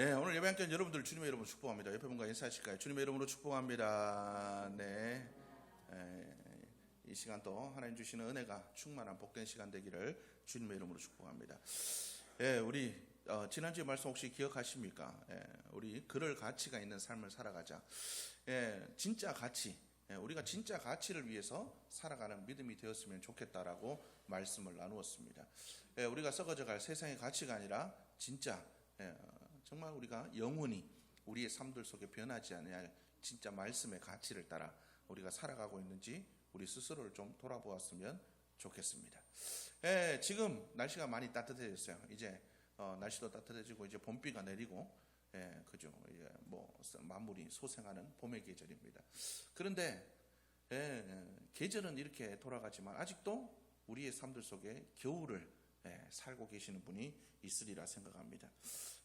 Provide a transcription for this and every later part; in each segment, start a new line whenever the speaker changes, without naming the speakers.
예, 오늘 예배 함께 여러분들 주님의 이름으로 축복합니다. 옆에 분과 인사하실까요? 주님의 이름으로 축복합니다. 네. 예, 이 시간 또 하나님 주시는 은혜가 충만한 복된 시간 되기를 주님의 이름으로 축복합니다. 예, 우리 어, 지난주에 말씀 혹시 기억하십니까? 예, 우리 그럴 가치가 있는 삶을 살아가자. 예, 진짜 가치. 예, 우리가 진짜 가치를 위해서 살아가는 믿음이 되었으면 좋겠다라고 말씀을 나누었습니다. 예, 우리가 썩어져 갈 세상의 가치가 아니라 진짜 예, 정말 우리가 영원히 우리의 삶들 속에 변하지 않을 진짜 말씀의 가치를 따라 우리가 살아가고 있는지 우리 스스로를 좀 돌아보았으면 좋겠습니다. 예, 지금 날씨가 많이 따뜻해졌어요. 이제 어, 날씨도 따뜻해지고 이제 봄비가 내리고 예, 그죠. 예, 뭐 만물이 소생하는 봄의 계절입니다. 그런데 예, 계절은 이렇게 돌아가지만 아직도 우리의 삶들 속에 겨울을 예, 살고 계시는 분이 있으리라 생각합니다.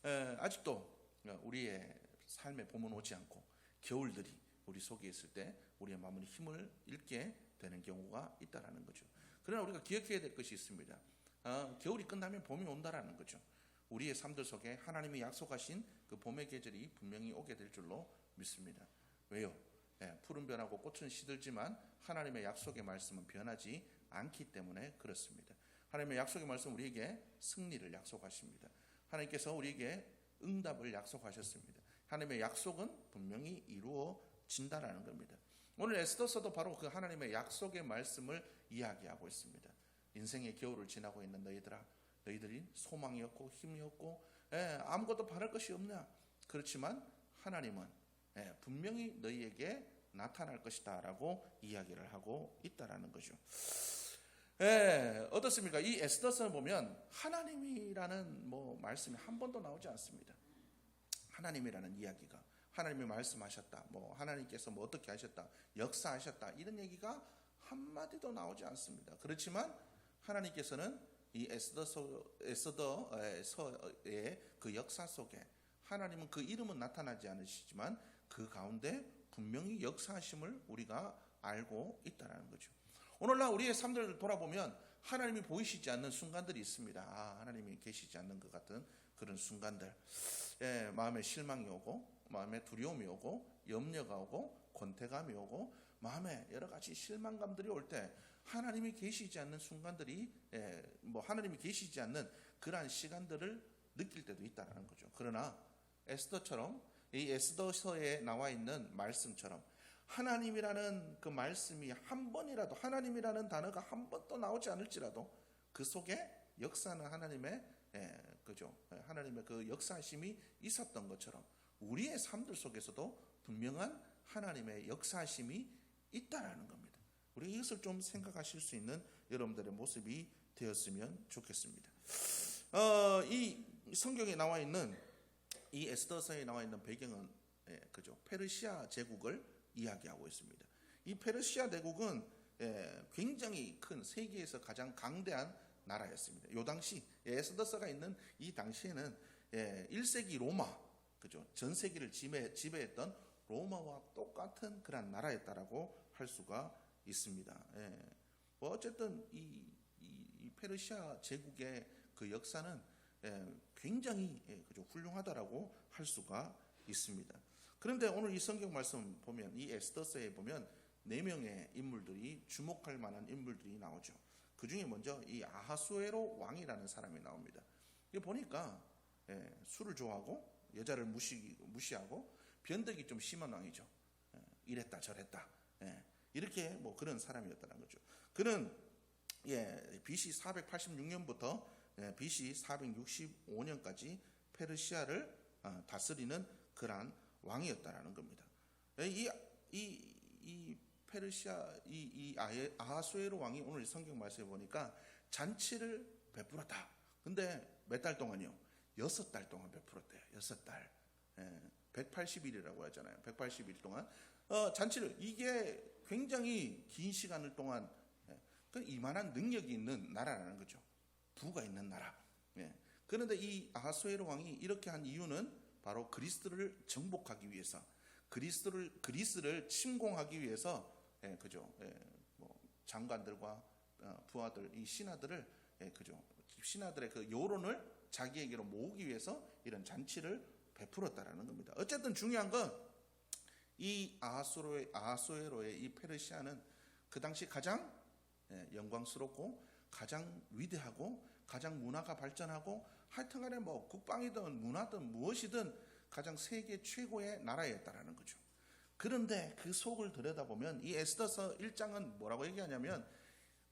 예, 아직도 우리의 삶에 봄은 오지 않고 겨울들이 우리 속에 있을 때 우리의 마음은 힘을 잃게 되는 경우가 있다라는 거죠. 그러나 우리가 기억해야 될 것이 있습니다. 어, 겨울이 끝나면 봄이 온다라는 거죠. 우리의 삶들 속에 하나님이 약속하신 그 봄의 계절이 분명히 오게 될 줄로 믿습니다. 왜요? 예, 푸른 변하고 꽃은 시들지만 하나님의 약속의 말씀은 변하지 않기 때문에 그렇습니다. 하나님의 약속의 말씀 우리에게 승리를 약속하십니다. 하나님께서 우리에게 응답을 약속하셨습니다. 하나님의 약속은 분명히 이루어진다라는 겁니다. 오늘 에스더서도 바로 그 하나님의 약속의 말씀을 이야기하고 있습니다. 인생의 겨울을 지나고 있는 너희들아, 너희들이 소망이 없고 힘이 없고 예, 아무것도 바랄 것이 없냐? 그렇지만 하나님은 예, 분명히 너희에게 나타날 것이다라고 이야기를 하고 있다라는 거죠. 예, 어떻습니까? 이 에스더서를 보면 하나님이라는 뭐 말씀이 한 번도 나오지 않습니다. 하나님이라는 이야기가 하나님이 말씀하셨다. 뭐 하나님께서 뭐 어떻게 하셨다. 역사하셨다. 이런 얘기가 한 마디도 나오지 않습니다. 그렇지만 하나님께서는 이 에스더서 에스더서의 그 역사 속에 하나님은 그 이름은 나타나지 않으시지만 그 가운데 분명히 역사하심을 우리가 알고 있다라는 거죠. 오늘날 우리의 삶들을 돌아보면 하나님이 보이시지 않는 순간들이 있습니다. 아, 하나님이 계시지 않는 것 같은 그런 순간들. 예, 마음에 실망이 오고, 마음에 두려움이 오고, 염려가 오고, 권태감이 오고, 마음에 여러 가지 실망감들이 올 때 하나님이 계시지 않는 순간들이, 예, 뭐 하나님이 계시지 않는 그러한 시간들을 느낄 때도 있다는 거죠. 그러나 에스더처럼 이 에스더서에 나와 있는 말씀처럼 하나님이라는 그 말씀이 한 번이라도 하나님이라는 단어가 한 번도 나오지 않을지라도 그 속에 역사는 하나님의 예, 그죠 하나님의 그 역사심이 있었던 것처럼 우리의 삶들 속에서도 분명한 하나님의 역사심이 있다라는 겁니다. 우리 이것을 좀 생각하실 수 있는 여러분들의 모습이 되었으면 좋겠습니다. 어, 이 성경에 나와 있는 이 에스더서에 나와 있는 배경은 예, 그죠 페르시아 제국을 이야기하고 있습니다. 이 페르시아 대국은 예, 굉장히 큰 세계에서 가장 강대한 나라였습니다. 요 당시 에스더서가 있는 이 당시에는 1세기 예, 로마 그죠 전 세계를 지배, 지배했던 로마와 똑같은 그런 나라였다라고 할 수가 있습니다. 뭐 어쨌든 이, 이, 이 페르시아 제국의 그 역사는 굉장히 그죠 훌륭하다라고 할 수가 있습니다. 그런데 오늘 이 성경 말씀 보면 이 에스더서에 보면 네 명의 인물들이 주목할 만한 인물들이 나오죠. 그 중에 먼저 이 아하수에로 왕이라는 사람이 나옵니다. 이 보니까 예, 술을 좋아하고 여자를 무시, 무시하고 변덕이 좀 심한 왕이죠. 예, 이랬다 저랬다 예, 이렇게 뭐 그런 사람이었다는 거죠. 그는 예, BC 486년부터 예, BC 465년까지 페르시아를 어, 다스리는 그러한 왕이었다라는 겁니다. 이, 이, 이 페르시아, 이, 이 아하수에로 왕이 오늘 성경 말씀에 보니까 잔치를 베풀었다. 근데 몇 달 동안요? 여섯 달 동안 베풀었대요. 여섯 달. 예, 180일이라고 하잖아요. 180일 동안. 어, 잔치를, 이게 굉장히 긴 시간을 동안, 예, 그 이만한 능력이 있는 나라라는 거죠. 부가 있는 나라. 예. 그런데 이 아하수에로 왕이 이렇게 한 이유는 바로 그리스도를 정복하기 위해서 그리스도를 그리스를 침공하기 위해서 예, 그죠? 예, 뭐 장관들과 어, 부하들 이 신하들을 예, 그죠? 신하들의 그 여론을 자기에게로 모으기 위해서 이런 잔치를 베풀었다라는 겁니다. 어쨌든 중요한 건 이 아하수로의 아하수에로의 이 페르시아는 그 당시 가장 예, 영광스럽고 가장 위대하고 가장 문화가 발전하고 하여튼간에 뭐 국방이든 문화든 무엇이든 가장 세계 최고의 나라였다라는 거죠. 그런데 그 속을 들여다보면 이 에스더서 1장은 뭐라고 얘기하냐면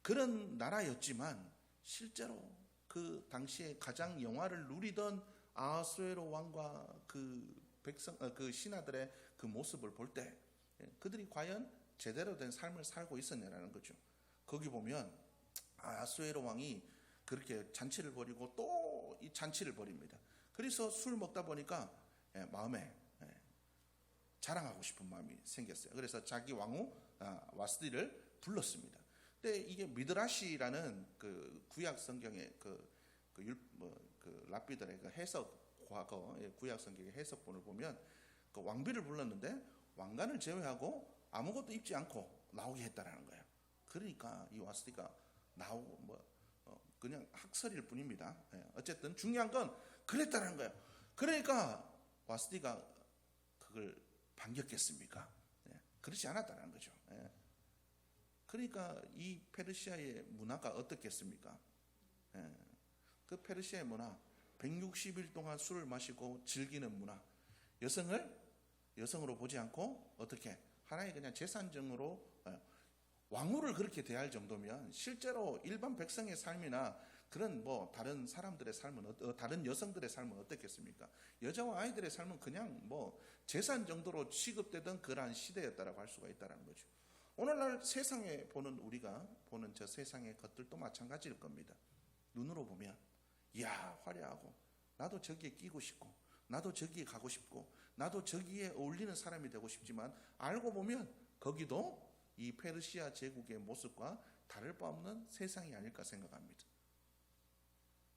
그런 나라였지만 실제로 그 당시에 가장 영화를 누리던 아하수에로 왕과 그 백성 어, 그 신하들의 그 모습을 볼 때 그들이 과연 제대로 된 삶을 살고 있었냐라는 거죠. 거기 보면 아하수에로 왕이 그렇게 잔치를 벌이고 또 이 잔치를 벌입니다. 그래서 술 먹다 보니까 예, 마음에 예, 자랑하고 싶은 마음이 생겼어요. 그래서 자기 왕후 아, 와스디를 불렀습니다. 근데 이게 미드라시라는 그 구약 성경의 그, 그, 율, 뭐, 그 랍비들의 그 해석 과거 의 구약 성경의 해석본을 보면 그 왕비를 불렀는데 왕관을 제외하고 아무것도 입지 않고 나오게 했다라는 거예요. 그러니까 이 와스디가 나오고 뭐 어, 그냥 학설일 뿐입니다. 예, 어쨌든 중요한 건 그랬다는 거예요. 그러니까 와스디가 그걸 반겼겠습니까? 예, 그렇지 않았다는 거죠. 예. 그러니까 이 페르시아의 문화가 어떻겠습니까? 예, 그 페르시아의 문화, 160일 동안 술을 마시고 즐기는 문화, 여성을 여성으로 보지 않고 어떻게 하나의 그냥 재산정으로 예, 왕후를 그렇게 대할 정도면 실제로 일반 백성의 삶이나 그런 뭐 다른 사람들의 삶은 어- 어, 다른 여성들의 삶은 어떻겠습니까? 여자와 아이들의 삶은 그냥 뭐 재산 정도로 취급되던 그러한 시대였다라고 할 수가 있다라는 거죠. 오늘날 세상에 보는 우리가 보는 저 세상의 것들도 마찬가지일 겁니다. 눈으로 보면 이야 화려하고 나도 저기에 끼고 싶고 나도 저기에 가고 싶고 나도 저기에 어울리는 사람이 되고 싶지만 알고 보면 거기도 이 페르시아 제국의 모습과 다를 바 없는 세상이 아닐까 생각합니다.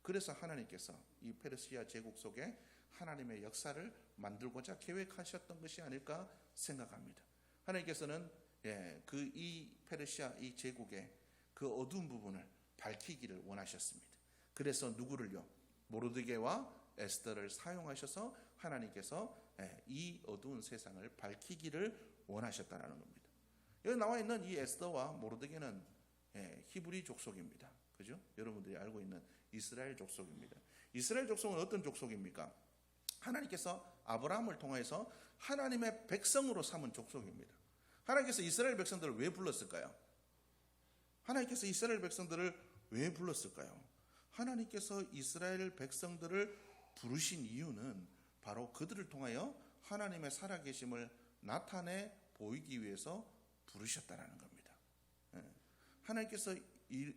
그래서 하나님께서 이 페르시아 제국 속에 하나님의 역사를 만들고자 계획하셨던 것이 아닐까 생각합니다. 하나님께서는 예, 그 이 페르시아 이 제국의 그 어두운 부분을 밝히기를 원하셨습니다. 그래서 누구를요? 모르드게와 에스더를 사용하셔서 하나님께서 예, 이 어두운 세상을 밝히기를 원하셨다라는 겁니다. 여기 나와 있는 이 에스더와 모르드게는 예, 히브리 족속입니다. 그죠? 여러분들이 알고 있는 이스라엘 족속입니다. 이스라엘 족속은 어떤 족속입니까? 하나님께서 아브라함을 통해서 하나님의 백성으로 삼은 족속입니다. 하나님께서 이스라엘 백성들을 왜 불렀을까요? 하나님께서 이스라엘 백성들을 왜 불렀을까요? 하나님께서 이스라엘 백성들을 부르신 이유는 바로 그들을 통하여 하나님의 살아계심을 나타내 보이기 위해서 부르셨다라는 겁니다. 예. 하나님께서 이,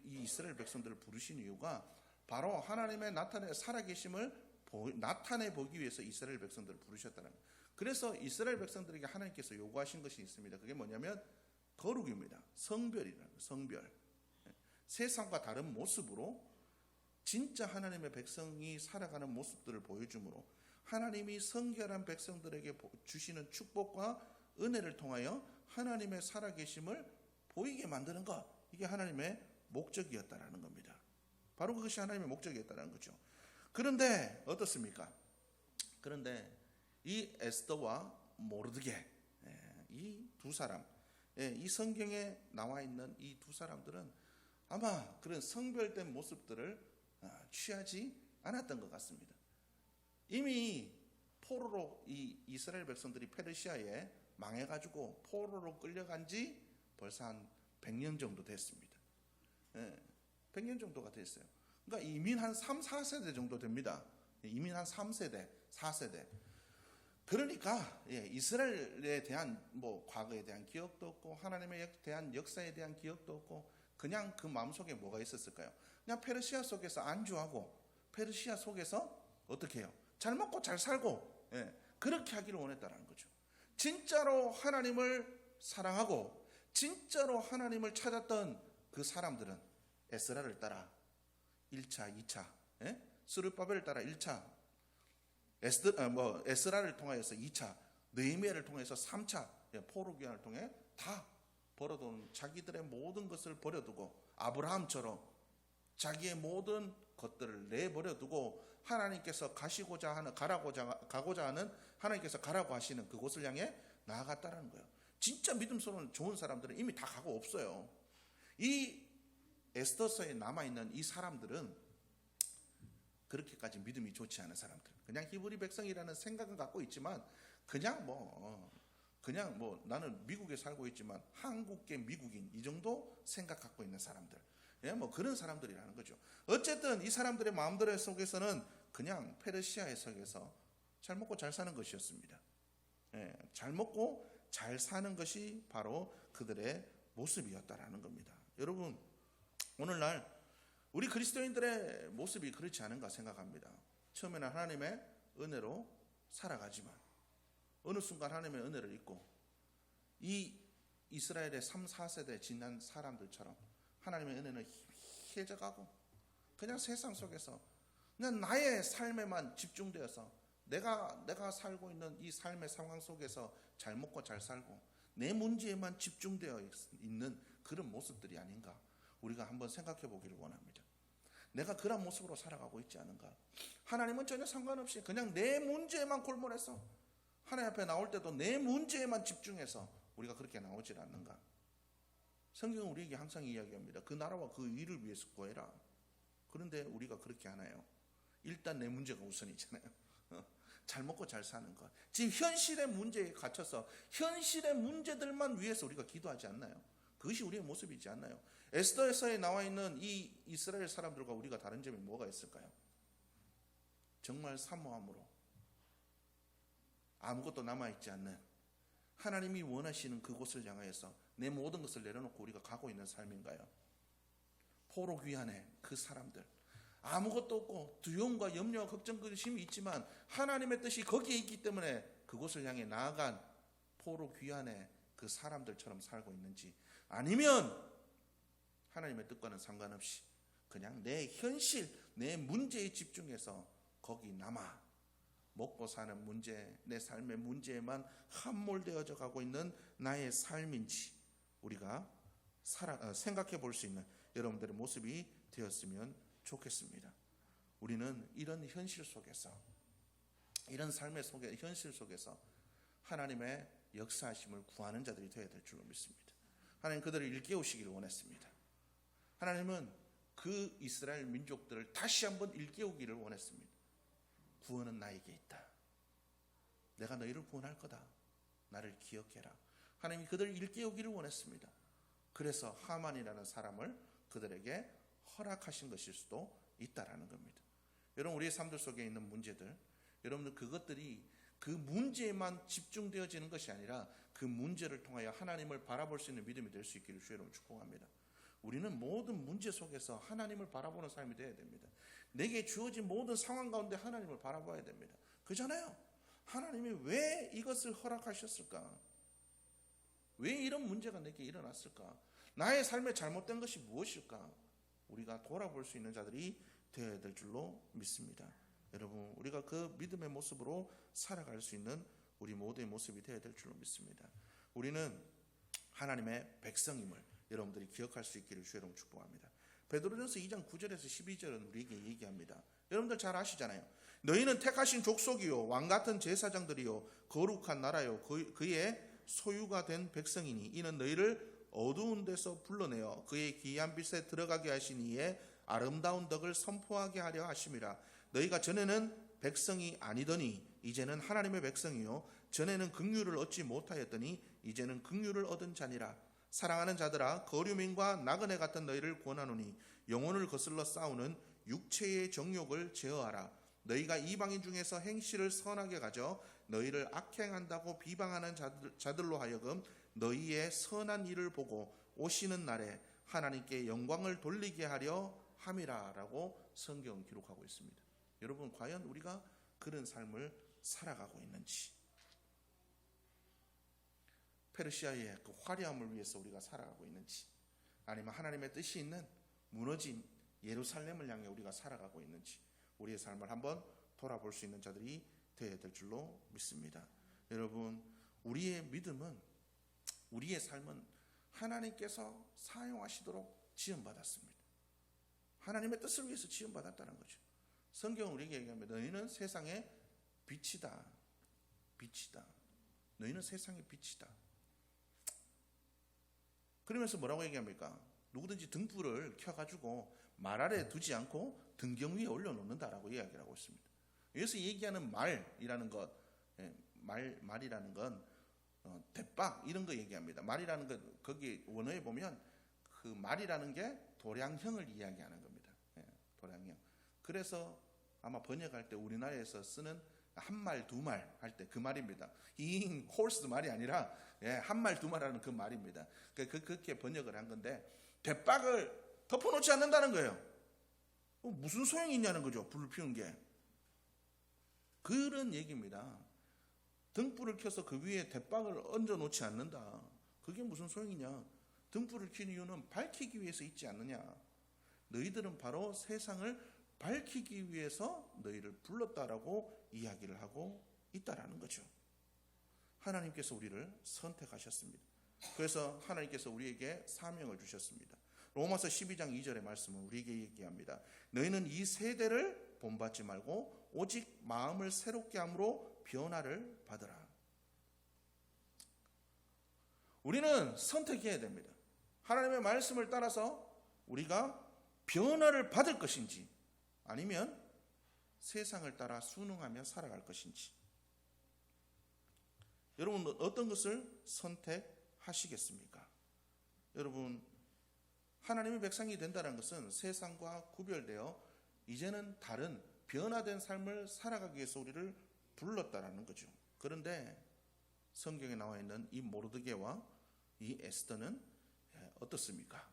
이 이스라엘 백성들을 부르신 이유가 바로 하나님의 나타내 살아계심을 보, 나타내 보기 위해서 이스라엘 백성들을 부르셨다는 거예요. 그래서 이스라엘 백성들에게 하나님께서 요구하신 것이 있습니다. 그게 뭐냐면 거룩입니다. 성별이라는 거예요. 성별. 예. 세상과 다른 모습으로 진짜 하나님의 백성이 살아가는 모습들을 보여주므로 하나님이 성결한 백성들에게 보- 주시는 축복과 은혜를 통하여 하나님의 살아계심을 보이게 만드는 것 이게 하나님의 목적이었다라는 겁니다. 바로 그것이 하나님의 목적이었다는 거죠. 그런데 어떻습니까? 그런데 이 에스더와 모르드게 예, 이두 사람 예, 이 성경에 나와 있는 이 두 사람들은 아마 그런 성별된 모습들을 아, 취하지 않았던 것 같습니다. 이미 포로로 이 이스라엘 백성들이 페르시아에 망해가지고 포로로 끌려간 지 벌써 한 100년 정도 됐습니다. 예, 100년 정도가 됐어요. 그러니까 이민 한 3, 4세대 정도 됩니다. 이민 한 3세대, 4세대. 그러니까 예, 이스라엘에 대한 뭐 과거에 대한 기억도 없고 하나님에 역- 대한 역사에 대한 기억도 없고 그냥 그 마음속에 뭐가 있었을까요? 그냥 페르시아 속에서 안주하고 페르시아 속에서 어떻게 해요? 잘 먹고 잘 살고 예, 그렇게 하기를 원했다는 거죠. 진짜로 하나님을 사랑하고 진짜로 하나님을 찾았던 그 사람들은 에스라를 따라 1차, 2차, 예? 스루바벨을 따라 1차, 에스, 아, 뭐 에스라를 통하여서 2차, 느헤미야를 통해서 3차, 예, 포로 귀환을 통해 다 벌어둔 자기들의 모든 것을 버려두고 아브라함처럼 자기의 모든 것들을 내버려두고 하나님께서 가시고자 하는 가라고자 가고자 하는 하나님께서 가라고 하시는 그곳을 향해 나아갔다라는 거예요. 진짜 믿음스러운 좋은 사람들은 이미 다 가고 없어요. 이 에스더서에 남아 있는 이 사람들은 그렇게까지 믿음이 좋지 않은 사람들. 그냥 히브리 백성이라는 생각은 갖고 있지만 그냥 뭐 어, 그냥 뭐 나는 미국에 살고 있지만 한국계 미국인 이 정도 생각 갖고 있는 사람들. 예, 뭐 그런 사람들이라는 거죠. 어쨌든 이 사람들의 마음들 속에서는 그냥 페르시아의 속에서 잘 먹고 잘 사는 것이었습니다. 예, 잘 먹고 잘 사는 것이 바로 그들의 모습이었다라는 겁니다. 여러분, 오늘날 우리 그리스도인들의 모습이 그렇지 않은가 생각합니다. 처음에는 하나님의 은혜로 살아가지만 어느 순간 하나님의 은혜를 잊고 이 이스라엘의 3, 4세대 지난 사람들처럼 하나님의 은혜는 희해져가고 그냥 세상 속에서 그냥 나의 삶에만 집중되어서 내가 내가 살고 있는 이 삶의 상황 속에서 잘 먹고 잘 살고 내 문제에만 집중되어 있- 있는 그런 모습들이 아닌가 우리가 한번 생각해 보기를 원합니다. 내가 그런 모습으로 살아가고 있지 않은가? 하나님은 전혀 상관없이 그냥 내 문제에만 골몰해서 하나님 앞에 나올 때도 내 문제에만 집중해서 우리가 그렇게 나오질 않는가? 성경은 우리에게 항상 이야기합니다. 그 나라와 그 일을 위해서 구해라. 그런데 우리가 그렇게 하나요? 일단 내 문제가 우선이잖아요. 어, 잘 먹고 잘 사는 것. 지금 현실의 문제에 갇혀서 현실의 문제들만 위해서 우리가 기도하지 않나요? 그것이 우리의 모습이지 않나요? 에스더에서에 나와 있는 이 이스라엘 사람들과 우리가 다른 점이 뭐가 있을까요? 정말 사모함으로 아무것도 남아있지 않는 하나님이 원하시는 그곳을 향하여서 내 모든 것을 내려놓고 우리가 가고 있는 삶인가요? 포로 귀환의 그 사람들 아무것도 없고 두려움과 염려와 걱정 근심이 있지만 하나님의 뜻이 거기에 있기 때문에 그곳을 향해 나아간 포로 귀환의 그 사람들처럼 살고 있는지 아니면 하나님의 뜻과는 상관없이 그냥 내 현실, 내 문제에 집중해서 거기 남아 먹고 사는 문제, 내 삶의 문제에만 함몰되어져 가고 있는 나의 삶인지 우리가 어, 생각해 볼 수 있는 여러분들의 모습이 되었으면 좋겠습니다. 우리는 이런 현실 속에서 이런 삶의 속에 현실 속에서 하나님의 역사하심을 구하는 자들이 되어야 될 줄로 믿습니다. 하나님 그들을 일깨우시기를 원했습니다. 하나님은 그 이스라엘 민족들을 다시 한번 일깨우기를 원했습니다. 구원은 나에게 있다. 내가 너희를 구원할 거다. 나를 기억해라. 하나님이 그들을 일깨우기를 원했습니다. 그래서 하만이라는 사람을 그들에게 허락하신 것일 수도 있다라는 겁니다. 여러분 우리의 삶들 속에 있는 문제들, 여러분들 그것들이 그 문제에만 집중되어지는 것이 아니라 그 문제를 통하여 하나님을 바라볼 수 있는 믿음이 될 수 있기를 주의 이름으로 축복합니다. 우리는 모든 문제 속에서 하나님을 바라보는 삶이 되어야 됩니다. 내게 주어진 모든 상황 가운데 하나님을 바라봐야 됩니다. 그잖아요. 하나님이 왜 이것을 허락하셨을까? 왜 이런 문제가 내게 일어났을까? 나의 삶에 잘못된 것이 무엇일까? 우리가 돌아볼 수 있는 자들이 되어야 될 줄로 믿습니다. 여러분, 우리가 그 믿음의 모습으로 살아갈 수 있는 우리 모두의 모습이 되어야 될 줄로 믿습니다. 우리는 하나님의 백성임을 여러분들이 기억할 수 있기를 주의 이름 축복합니다. 베드로전서 2장 9절에서 12절은 우리에게 얘기합니다. 여러분들 잘 아시잖아요. 너희는 택하신 족속이요 왕 같은 제사장들이요 거룩한 나라요 그, 그의 소유가 된 백성이니 이는 너희를 어두운 데서 불러내어 그의 기이한 빛에 들어가게 하신 이에 아름다운 덕을 선포하게 하려 하심이라. 너희가 전에는 백성이 아니더니 이제는 하나님의 백성이요. 전에는 긍휼을 얻지 못하였더니 이제는 긍휼을 얻은 자니라. 사랑하는 자들아 거류민과 나그네 같은 너희를 권하노니 영혼을 거슬러 싸우는 육체의 정욕을 제어하라. 너희가 이방인 중에서 행실을 선하게 가져 너희를 악행한다고 비방하는 자들, 자들로 하여금 너희의 선한 일을 보고 오시는 날에 하나님께 영광을 돌리게 하려 함이라라고 성경 기록하고 있습니다. 여러분 과연 우리가 그런 삶을 살아가고 있는지 페르시아의 그 화려함을 위해서 우리가 살아가고 있는지 아니면 하나님의 뜻이 있는 무너진 예루살렘을 향해 우리가 살아가고 있는지 우리의 삶을 한번 돌아볼 수 있는 자들이 되어야 될 줄로 믿습니다. 여러분 우리의 믿음은 우리의 삶은 하나님께서 사용하시도록 지음받았습니다. 하나님의 뜻을 위해서 지음받았다는 거죠. 성경은 우리에게 얘기합니다. 너희는 세상의 빛이다. 빛이다. 너희는 세상의 빛이다. 그러면서 뭐라고 얘기합니까? 누구든지 등불을 켜가지고 말 아래 두지 않고 등경 위에 올려놓는다라고 이야기를 하고 있습니다. 여기서 얘기하는 말이라는 것, 예, 말 말이라는 건 어, 대박 이런 거 얘기합니다. 말이라는 것 거기 원어에 보면 그 말이라는 게 도량형을 이야기하는 겁니다. 예, 도량형. 그래서 아마 번역할 때 우리나라에서 쓰는 한 말, 두 말 할 때 그 말입니다. 잉, 홀스 말이 아니라 예, 한 말, 두 말 하는 그 말입니다. 그, 그, 그렇게 번역을 한 건데 대박을 덮어놓지 않는다는 거예요. 어, 무슨 소용이 있냐는 거죠. 불을 피우는 게. 그런 얘기입니다. 등불을 켜서 그 위에 대박을 얹어 놓지 않는다. 그게 무슨 소용이냐? 등불을 켜는 이유는 밝히기 위해서 있지 않느냐? 너희들은 바로 세상을 밝히기 위해서 너희를 불렀다라고 이야기를 하고 있다라는 거죠. 하나님께서 우리를 선택하셨습니다. 그래서 하나님께서 우리에게 사명을 주셨습니다. 로마서 12장 2절의 말씀은 우리에게 얘기합니다. 너희는 이 세대를 본받지 말고 오직 마음을 새롭게 함으로 변화를 받으라. 우리는 선택해야 됩니다. 하나님의 말씀을 따라서 우리가 변화를 받을 것인지 아니면 세상을 따라 순응하며 살아갈 것인지 여러분 어떤 것을 선택하시겠습니까? 여러분 하나님의 백성이 된다는 것은 세상과 구별되어 이제는 다른 변화된 삶을 살아가기 위해서 우리를 불렀다라는 거죠. 그런데 성경에 나와 있는 이 모르드게와 이 에스더는 어떻습니까?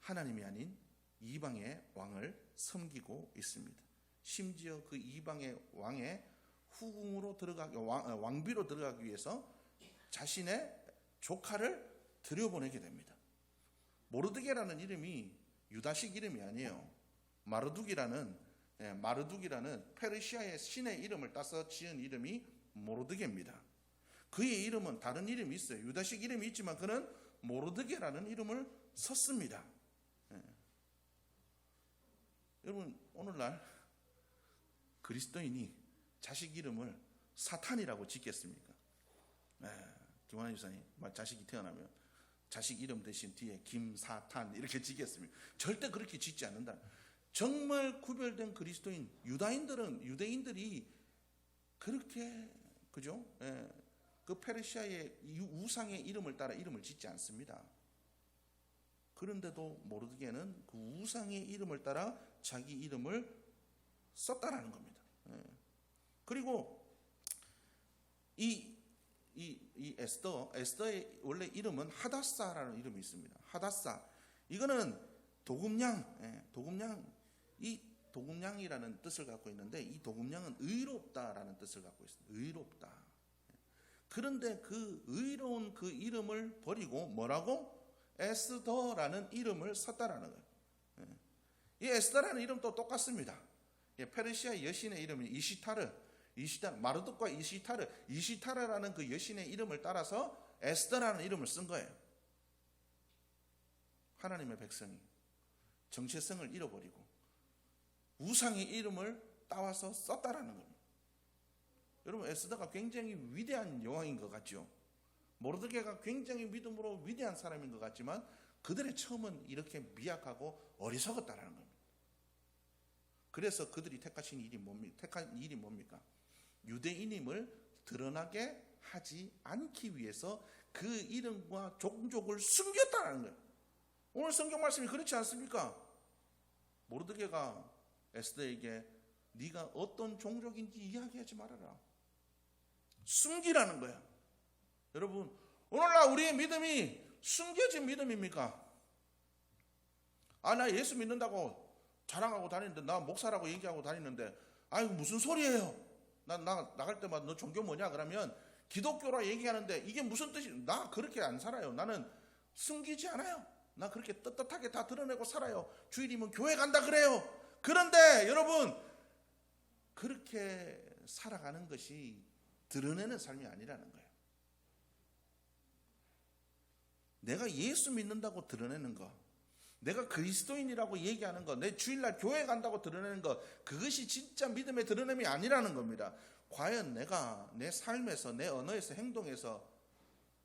하나님이 아닌 이방의 왕을 섬기고 있습니다. 심지어 그 이방의 왕의 후궁으로 들어가기 왕, 왕비로 들어가기 위해서 자신의 조카를 들여보내게 됩니다. 모르드게라는 이름이 유다식 이름이 아니에요. 마르둑이라는 예, 마르둑이라는 페르시아의 신의 이름을 따서 지은 이름이 모르드게입니다. 그의 이름은 다른 이름이 있어요. 유다식 이름이 있지만 그는 모르드게라는 이름을 썼습니다. 예. 여러분 오늘날 그리스도인이 자식 이름을 사탄이라고 짓겠습니까? 예, 김환희 주사님, 자식이 태어나면 자식 이름 대신 뒤에 김사탄 이렇게 짓겠습니까? 절대 그렇게 짓지 않는다. 정말 구별된 그리스도인 유다인들은 유대인들이 그렇게 그죠? 예, 그 페르시아의 우상의 이름을 따라 이름을 짓지 않습니다. 그런데도 모르드게는 그 우상의 이름을 따라 자기 이름을 썼다라는 겁니다. 예. 그리고 이, 이, 이 에스더, 에스더의 원래 이름은 하다사라는 이름이 있습니다. 하다사. 이거는 도금냥, 예, 도금냥, 이 도금냥이라는 뜻을 갖고 있는데 이 도금냥은 의롭다라는 뜻을 갖고 있습니다. 의롭다. 그런데 그 의로운 그 이름을 버리고 뭐라고? 에스더라는 이름을 썼다라는 거예요. 예. 이 에스더라는 이름도 똑같습니다. 예, 페르시아 여신의 이름이 이시타르, 이시타 마르둑과 이시타르, 이시타르라는 그 여신의 이름을 따라서 에스더라는 이름을 쓴 거예요. 하나님의 백성이 정체성을 잃어버리고 우상의 이름을 따와서 썼다라는 겁니다. 여러분 에스더가 굉장히 위대한 여왕인 것 같죠. 모르드게가 굉장히 믿음으로 위대한 사람인 것 같지만 그들의 처음은 이렇게 미약하고 어리석었다라는 겁니다. 그래서 그들이 택하신 일이 뭡니까? 택한 일이 뭡니까? 유대인임을 드러나게 하지 않기 위해서 그 이름과 종족을 숨겼다는 거예요. 오늘 성경 말씀이 그렇지 않습니까? 모르드게가 에스더에게 네가 어떤 종족인지 이야기하지 말아라. 숨기라는 거야. 여러분, 오늘날 우리의 믿음이 숨겨진 믿음입니까? 아, 나 예수 믿는다고 자랑하고 다니는데, 나 목사라고 얘기하고 다니는데, 아이 무슨 소리예요? 나, 나, 나갈 때마다 너 종교 뭐냐? 그러면 기독교라 얘기하는데, 이게 무슨 뜻이, 나 그렇게 안 살아요. 나는 숨기지 않아요. 나 그렇게 떳떳하게 다 드러내고 살아요. 주일이면 교회 간다 그래요. 그런데 여러분, 그렇게 살아가는 것이 드러내는 삶이 아니라는 거예요. 내가 예수 믿는다고 드러내는 거, 내가 그리스도인이라고 얘기하는 것, 내 주일날 교회 간다고 드러내는 것, 그것이 진짜 믿음의 드러냄이 아니라는 겁니다. 과연 내가 내 삶에서, 내 언어에서, 행동에서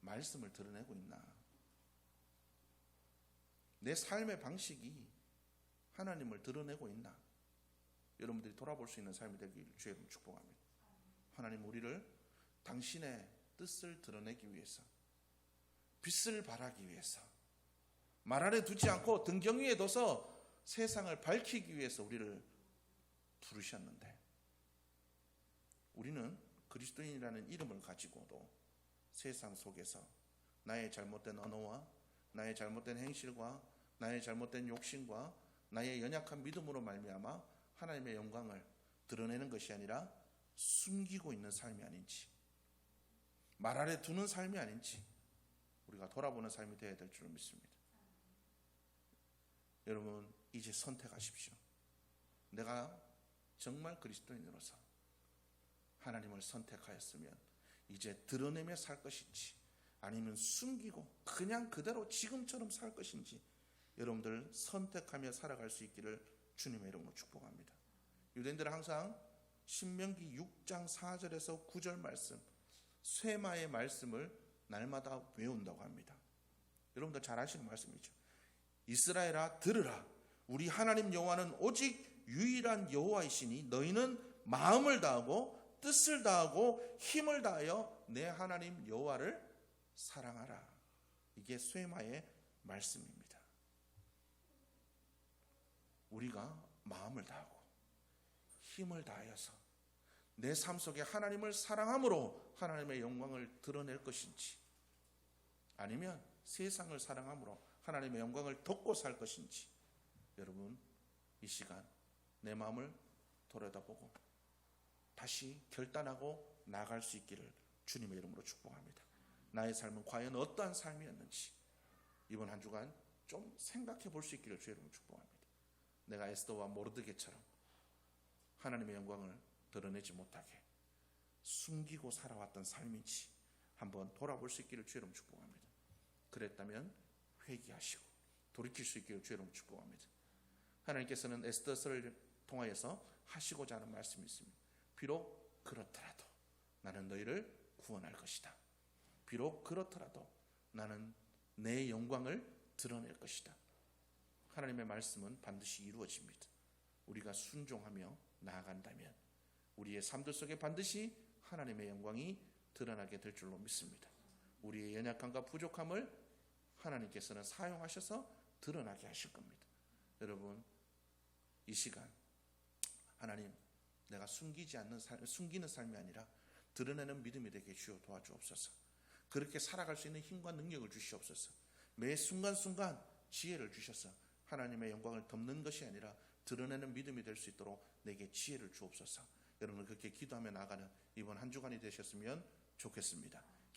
말씀을 드러내고 있나? 내 삶의 방식이 하나님을 드러내고 있나? 여러분들이 돌아볼 수 있는 삶이 되길 주의 이름 축복합니다. 하나님 우리를 당신의 뜻을 드러내기 위해서, 빛을 발하기 위해서, 말 아래 두지 않고 등경 위에 둬서 세상을 밝히기 위해서 우리를 부르셨는데, 우리는 그리스도인이라는 이름을 가지고도 세상 속에서 나의 잘못된 언어와 나의 잘못된 행실과 나의 잘못된 욕심과 나의 연약한 믿음으로 말미암아 하나님의 영광을 드러내는 것이 아니라 숨기고 있는 삶이 아닌지 말 아래 두는 삶이 아닌지 우리가 돌아보는 삶이 되어야 될 줄 믿습니다. 여러분 이제 선택하십시오. 내가 정말 그리스도인으로서 하나님을 선택하였으면 이제 드러내며 살 것인지 아니면 숨기고 그냥 그대로 지금처럼 살 것인지 여러분들 선택하며 살아갈 수 있기를 주님의 이름으로 축복합니다. 유대인들은 항상 신명기 6장 4절에서 9절 말씀 쇠마의 말씀을 날마다 외운다고 합니다. 여러분들 잘 아시는 말씀이죠. 이스라엘아 들으라 우리 하나님 여호와는 오직 유일한 여호와이시니 너희는 마음을 다하고 뜻을 다하고 힘을 다하여 내 하나님 여호와를 사랑하라. 이게 쇠마의 말씀입니다. 우리가 마음을 다하고 힘을 다하여서 내 삶 속에 하나님을 사랑함으로 하나님의 영광을 드러낼 것인지 아니면 세상을 사랑함으로 하나님의 영광을 덮고 살 것인지 여러분 이 시간 내 마음을 돌아다보고 다시 결단하고 나갈 수 있기를 주님의 이름으로 축복합니다. 나의 삶은 과연 어떠한 삶이었는지 이번 한 주간 좀 생각해 볼 수 있기를 주의 이름으로 축복합니다. 내가 에스더와 모르드게처럼 하나님의 영광을 드러내지 못하게 숨기고 살아왔던 삶인지 한번 돌아볼 수 있기를 주의 축복합니다. 그랬다면 회개하시고 돌이킬 수 있기를 주의 축복합니다. 하나님께서는 에스더서를 통하여서 하시고자 하는 말씀이 있습니다. 비록 그렇더라도 나는 너희를 구원할 것이다. 비록 그렇더라도 나는 내 영광을 드러낼 것이다. 하나님의 말씀은 반드시 이루어집니다. 우리가 순종하며 나아간다면 우리의 삶들 속에 반드시 하나님의 영광이 드러나게 될 줄로 믿습니다. 우리의 연약함과 부족함을 하나님께서는 사용하셔서 드러나게 하실 겁니다. 여러분, 이 시간 하나님 내가 숨기지 않는 삶, 숨기는 삶이 아니라 드러내는 믿음이 되게 주여 도와주옵소서. 그렇게 살아갈 수 있는 힘과 능력을 주시옵소서. 매 순간순간 지혜를 주셔서 하나님의 영광을 덮는 것이 아니라 드러내는 믿음이 될 수 있도록 내게 지혜를 주옵소서. 여러분 그렇게 기도하며 나가는 이번 한 주간이 되셨으면 좋겠습니다.